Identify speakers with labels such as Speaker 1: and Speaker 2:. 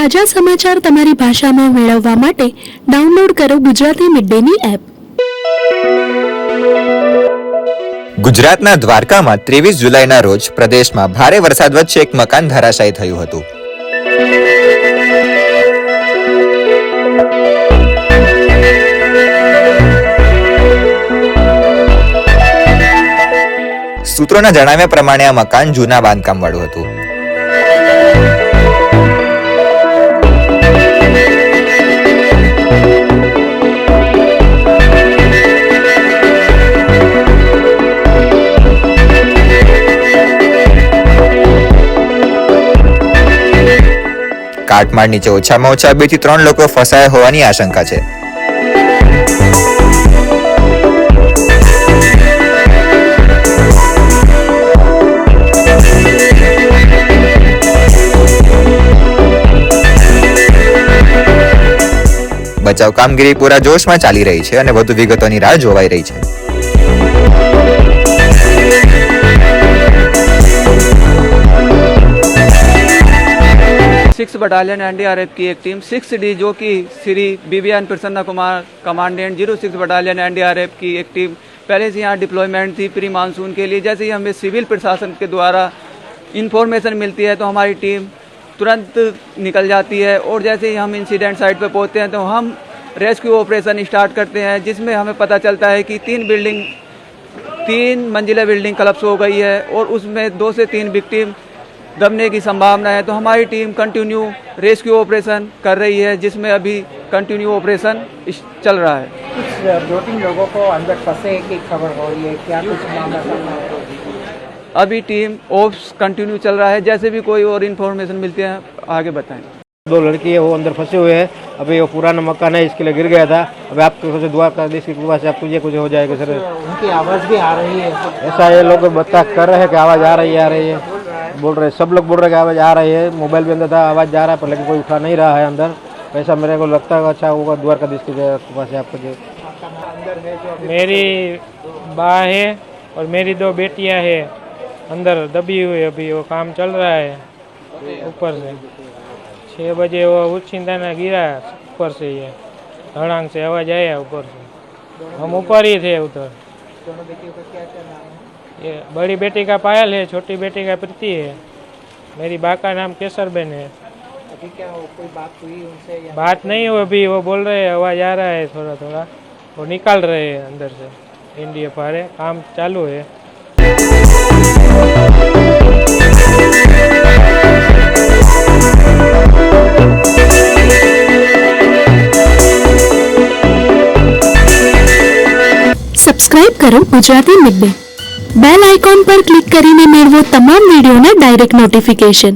Speaker 1: તાજા સમાચાર તમારી ભાષામાં મેળવવા માટે ડાઉનલોડ કરો ગુજરાતી મિડડેની એપ.
Speaker 2: ગુજરાતના દ્વારકામાં ત્રેવીસ જુલાઈના રોજ પ્રદેશમાં ભારે વરસાદ વચ્ચે એક મકાન ધરાશાયી થયું હતું. સૂત્રોના જણાવ્યા પ્રમાણે આ મકાન જૂના બાંધકામ વાળું હતું. કાટમાળ નીચે ઓછામાં ઓછા બેથી ત્રણ લોકો ફસાયા હોવાની આશંકા છે. બચાવ કામગીરી પૂરા જોશમાં ચાલી રહી છે અને વધુ વિગતોની રાહ જોવાઈ રહી છે.
Speaker 3: सिक्स बटालियन एनडीआरएफ की एक टीम, सिक्स डी जो कि Shri BBN Prasanna Kumar, commandant, zero six battalion NDRF की एक टीम। पहले से यहाँ डिप्लॉयमेंट थी प्री मानसून के लिए। जैसे ही हमें सिविल प्रशासन के द्वारा इन्फॉर्मेशन मिलती है तो हमारी टीम तुरंत निकल जाती है और जैसे ही हम इंसिडेंट साइट पर पहुँचते हैं तो हम रेस्क्यू ऑपरेशन स्टार्ट करते हैं, जिसमें हमें पता चलता है कि तीन बिल्डिंग तीन मंजिला बिल्डिंग कलप्स हो गई है और उसमें दो से तीन विक्टिम दबने की संभावना है। तो हमारी टीम कंटिन्यू रेस्क्यू ऑपरेशन कर रही है जिसमें अभी कंटिन्यू ऑपरेशन चल रहा है।
Speaker 4: कुछ दो तीन लोगों को अंदर फंसे की खबर हो रही है क्या कुछ मामला है?
Speaker 3: अभी टीम ऑप्स कंटिन्यू चल रहा है जैसे भी कोई और इन्फॉर्मेशन मिलती है आगे बताएँ।
Speaker 5: दो लड़की है वो अंदर फंसे हुए हैं। अभी वो पुराना मकान है इसके लिए गिर गया था। अभी आपके कुछ दुआ कर देश की कृपा से आपको ये कुछ हो जाएगा सर।
Speaker 4: उनकी आवाज़ भी आ रही है।
Speaker 5: ऐसा ये लोग बता कर रहे हैं कि आवाज़ आ रही है आ रही है। बोल रहे सब लोग बोल रहे कि आवाज़ आ रही है, मोबाइल भी अंदर था, आवाज़ जा रहा है, पर लेकिन कोई उठा नहीं रहा है अंदर। ऐसा मेरे को लगता है अच्छा होगा द्वार का देश की कृपा से आपको जो
Speaker 6: मेरी बा है और मेरी दो बेटियाँ है, अंदर दबी हुई अभी, वो काम चल रहा है, ऊपर से। छः बजे वो उछिंदा ना गिरा, ऊपर से ये, धड़ांग से आवाज़ आया ऊपर से। हम ऊपर ही थे उधर। ये बड़ी बेटी का पायल है छोटी बेटी का प्रीति है मेरी बा का नाम केसरबेन है
Speaker 4: अभी क्या हो कोई बात हुई उनसे या
Speaker 6: बात नहीं हुई अभी वो बोल रहे हैं आवाज आ रहा है थोड़ा थोड़ा वो निकाल रहे हैं अंदर से इंडिया पारे काम चालू है
Speaker 1: સબસ્ક્રાઇબ કરો Gujarati mid day bell icon પર ક્લિક કરીને મેળવો તમામ વિડીયોના ડાયરેક્ટ નોટિફિકેશન